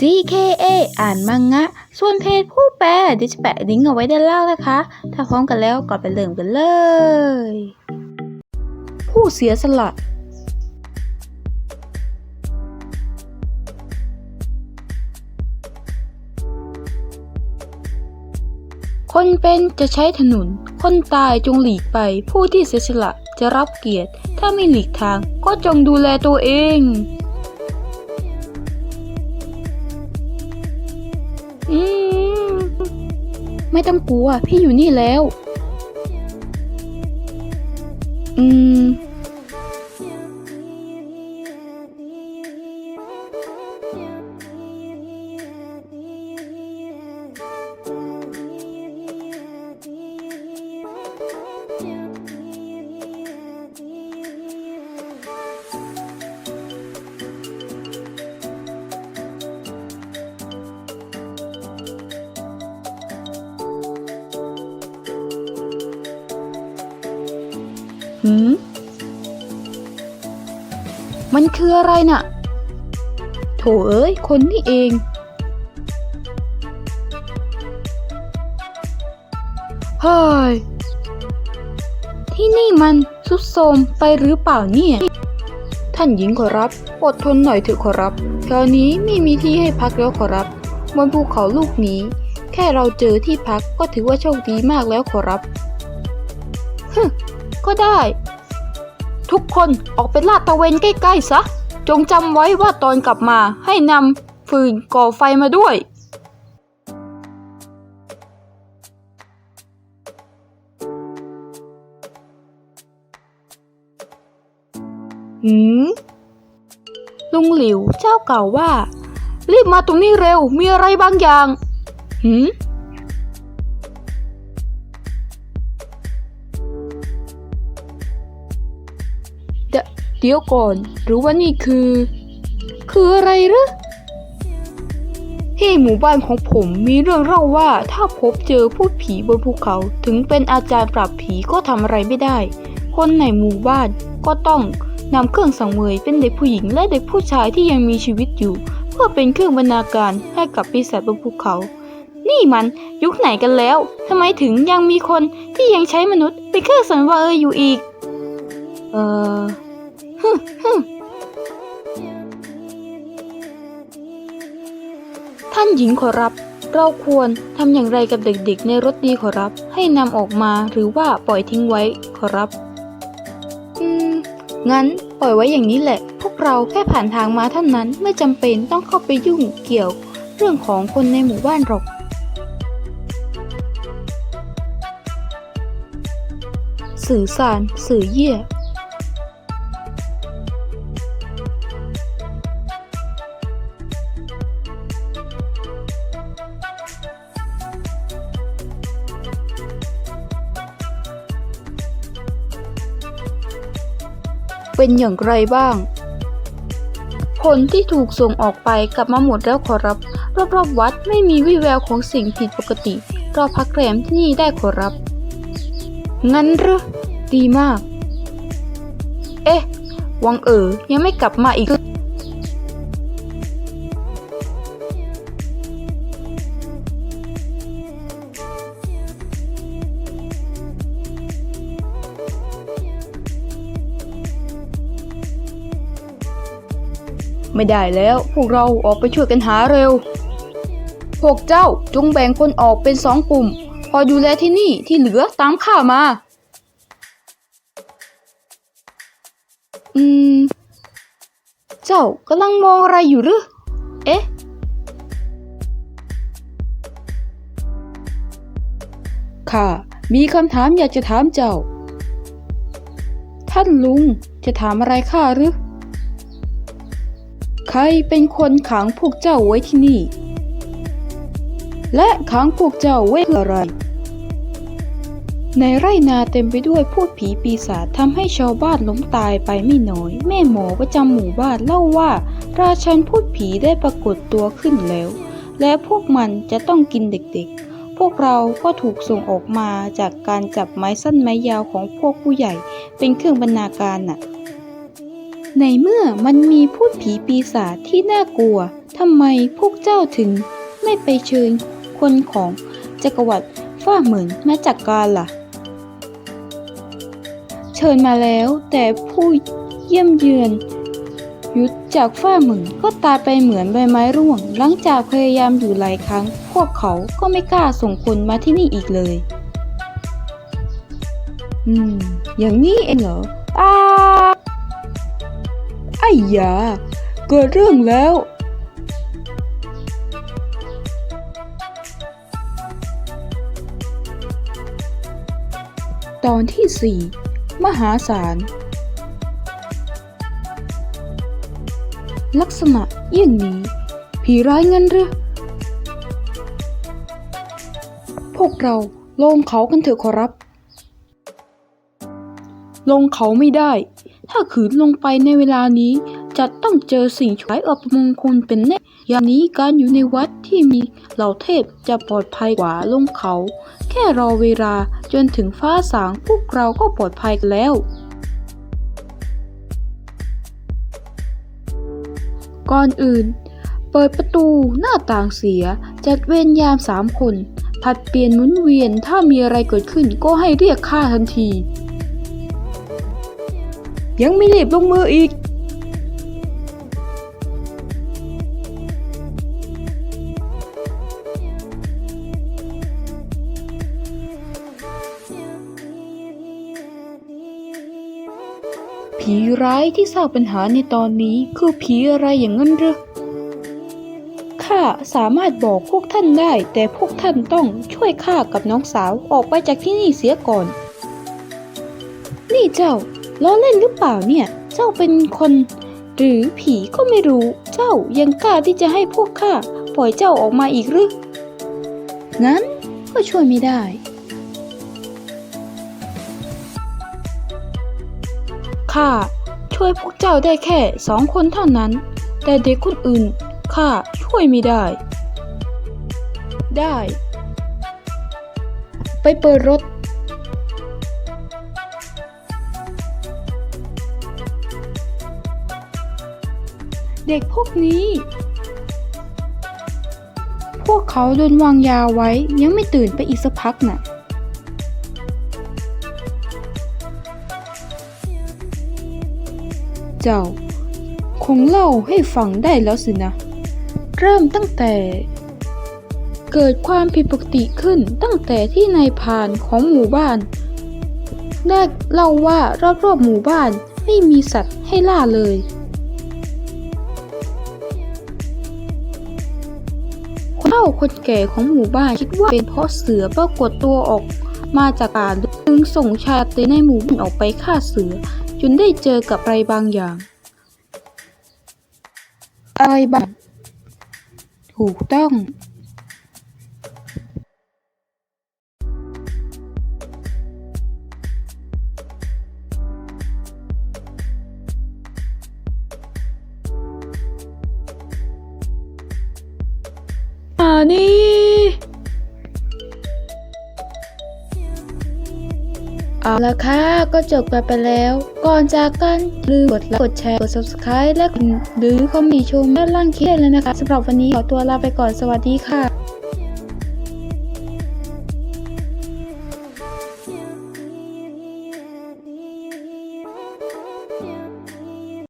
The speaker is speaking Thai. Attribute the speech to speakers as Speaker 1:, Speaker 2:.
Speaker 1: GKA อ่านมังงะ ส่วนเพจผู้แปลเดี๋ยวจะแปะลิงก์เอาไว้ด้านล่างนะคะ ถ้าพร้อมกันแล้วก็ไปเริ่มกันเลย ผู้เสียสละคนเป็นจะใช้ถนน คนตายจงหลีกไป ผู้ที่เสียสละจะรับเกียรติ ถ้าไม่หลีกทางก็จงดูแลตัวเอง ไม่ต้องกลัว พี่อยู่นี่แล้ว อืม หืมมันคืออะไรน่ะ โถเอ้ย คนนี่เอง เฮ้ย ที่นี่มันสุดโทมไปหรือเปล่าเนี่ย ท่านหญิงขอรับ อดทนหน่อยเถอะขอรับแถวนี้ไม่มีที่ให้พักแล้วขอรับบนภูเขาลูกนี้ แค่เราเจอที่พักก็ถือว่าโชคดีมากแล้วขอรับฮึ ก็ได้ ทุกคนออกไปลาดตระเวนใกล้ๆซะ จงจำไว้ว่าตอนกลับมาให้นำฟืนก่อไฟมาด้วยหืมลุงหลิวเจ้ากล่าวว่า รีบมาตรงนี้เร็วมีอะไรบางอย่างหืม เดเดี๋ยวก่อน หรือว่านี่คือ คืออะไรหรือที่หมู่บ้านของผมมีเรื่องเล่าว่าถ้าพบเจอพูดผีบนภูเขาถึงเป็นอาจารย์ปราบผีก็ทำอะไรไม่ได้ คนในหมู่บ้านก็ต้องนำเครื่องสังเวยเป็นเด็กผู้หญิงและเด็กผู้ชายที่ยังมีชีวิตอยู่ เพื่อเป็นเครื่องบรรณาการให้กับปีศาจบนภูเขา นี่มันยุคไหนกันแล้วทำไมถึงยังมีคนที่ยังใช้มนุษย์เป็นเครื่องสังเวยอยู่อีก เออท่านหญิงขอรับ เราควรทำอย่างไรกับเด็กๆ ในรถดีขอรับ ให้นำออกมาหรือว่าปล่อยทิ้งไว้ขอรับ อืม งั้นปล่อยไว้อย่างนี้แหละ พวกเราแค่ผ่านทางมาเท่านั้นไม่จำเป็นต้องเข้าไปยุ่งเกี่ยวเรื่องของคนในหมู่บ้านหรอกสื่อสาร สื่อเยี่ย เป็นอย่างไรบ้าง ผลที่ถูกส่งออกไปกลับมาหมดแล้วขอรับ รอบๆวัดไม่มีวิแววของสิ่งผิดปกติรอพักแรมที่นี่ได้ขอรับ งั้นหรือดีมาก เอ๊ะ วังเอ๋อยังไม่กลับมาอีก ไม่ได้แล้ว พวกเราออกไปช่วยกันหาเร็ว พวกเจ้าจงแบ่งคนออกเป็นสองกลุ่มคอยดูแลที่นี่ที่เหลือตามข้ามา อืม เจ้ากำลังมองอะไรอยู่หรือ เอ๊ะข้ามีคำถามอยากจะถามเจ้า ท่านลุงจะถามอะไรข้าหรือ ใครเป็นคนขังพวกเจ้าไว้ที่นี่ และขังพวกเจ้าไว้เพื่ออะไร ในไร่นาเต็มไปด้วยพูดผีปีศาจทำให้ชาวบ้านล้มตายไปไม่น้อย แม่หมอประจำหมู่บ้านเล่าว่า ราชันพูดผีได้ปรากฏตัวขึ้นแล้ว และพวกมันจะต้องกินเด็กๆ พวกเราก็ถูกส่งออกมาจากการจับไม้สั้นไม้ยาวของพวกผู้ใหญ่ เป็นเครื่องบรรณาการน่ะ ในเมื่อมันมีพูดผีปีศาจที่น่ากลัวทำไมพวกเจ้าถึงไม่ไปเชิญคนของจักรวรรดิฟ้าเหมือนมาจักการล่ะ เชิญมาแล้วแต่ผู้เยี่ยมเยือน ยุดจากฝ้าเหมึงก็ตายไปเหมือนใบไม้ร่วง หลังจากพยายามอยู่หลายครั้ง พวกเขาก็ไม่กล้าส่งคนมาที่นี่อีกเลย อืม อย่างนี้เองเหรอ ยา เกิดเรื่องแล้ว ตอนที่สี่มหาศาล ลักษณะเยี่ยงนี้ ผีร้ายเงินหรือพวกเราลงเขากันเถอะขอรับ ลงเขาไม่ได้ ถ้าขืนลงไปในเวลานี้ จะต้องเจอสิ่งชั่วร้ายอัปมงคลเป็นแน่อย่างนี้การอยู่ในวัดที่มีเหล่าเทพจะปลอดภัยกว่าลงเขา แค่รอเวลาจนถึงฟ้าสางพวกเราก็ปลอดภัยแล้ว ก่อนอื่น เปิดประตูหน้าต่างเสียจัดเวรยามสามคนผัดเปลี่ยนหมุนเวียนถ้ามีอะไรเกิดขึ้นก็ให้เรียกข้าทันที ยังไม่รีบลงมืออีกผีร้ายที่สร้างปัญหาในตอนนี้คือผีอะไรอย่างนั้นหรือข้าสามารถบอกพวกท่านได้ แต่พวกท่านต้องช่วยข้ากับน้องสาวออกไปจากที่นี่เสียก่อน นี่เจ้า ล้อเล่นหรือเปล่าเนี่ย เจ้าเป็นคน หรือผีก็ไม่รู้ เจ้ายังกล้าที่จะให้พวกข้าปล่อยเจ้าออกมาอีกหรือ งั้นก็ช่วยไม่ได้ ข้าช่วยพวกเจ้าได้แค่สองคนเท่านั้น แต่เด็กคนอื่นข้าช่วยไม่ได้ ได้ ไปเปิดรถ เด็กพวกนี้ พวกเขาโดนวางยาไว้ยังไม่ตื่นไปอีกสักพักน่ะ เจ้า คงเล่าให้ฟังได้แล้วสินะ เริ่มตั้งแต่เกิดความผิดปกติขึ้นตั้งแต่ที่นายพานของหมู่บ้านได้เล่าว่ารอบๆหมู่บ้านไม่มีสัตว์ให้ล่าเลยาคนแก่ของหมู่บ้านคิดว่าเป็นเพราะเสือปรากฏตัวออกมาจากป่าจึงส่งชาตรีในหมู่บ้านออกไปฆ่าเสือ จนได้เจอกับอะไรบางอย่าง อะไรบางถูกต้อง นี้ เอาละค่ะก็จบกันไปแล้ว ก่อนจากกันลืมกดไลค์กดแชร์กด subscribe และกดหรือคอมเมนต์ชมด้านล่างคลิปได้เลยนะคะสำหรับวันนี้ขอตัวลาไปก่อนสวัสดีค่ะ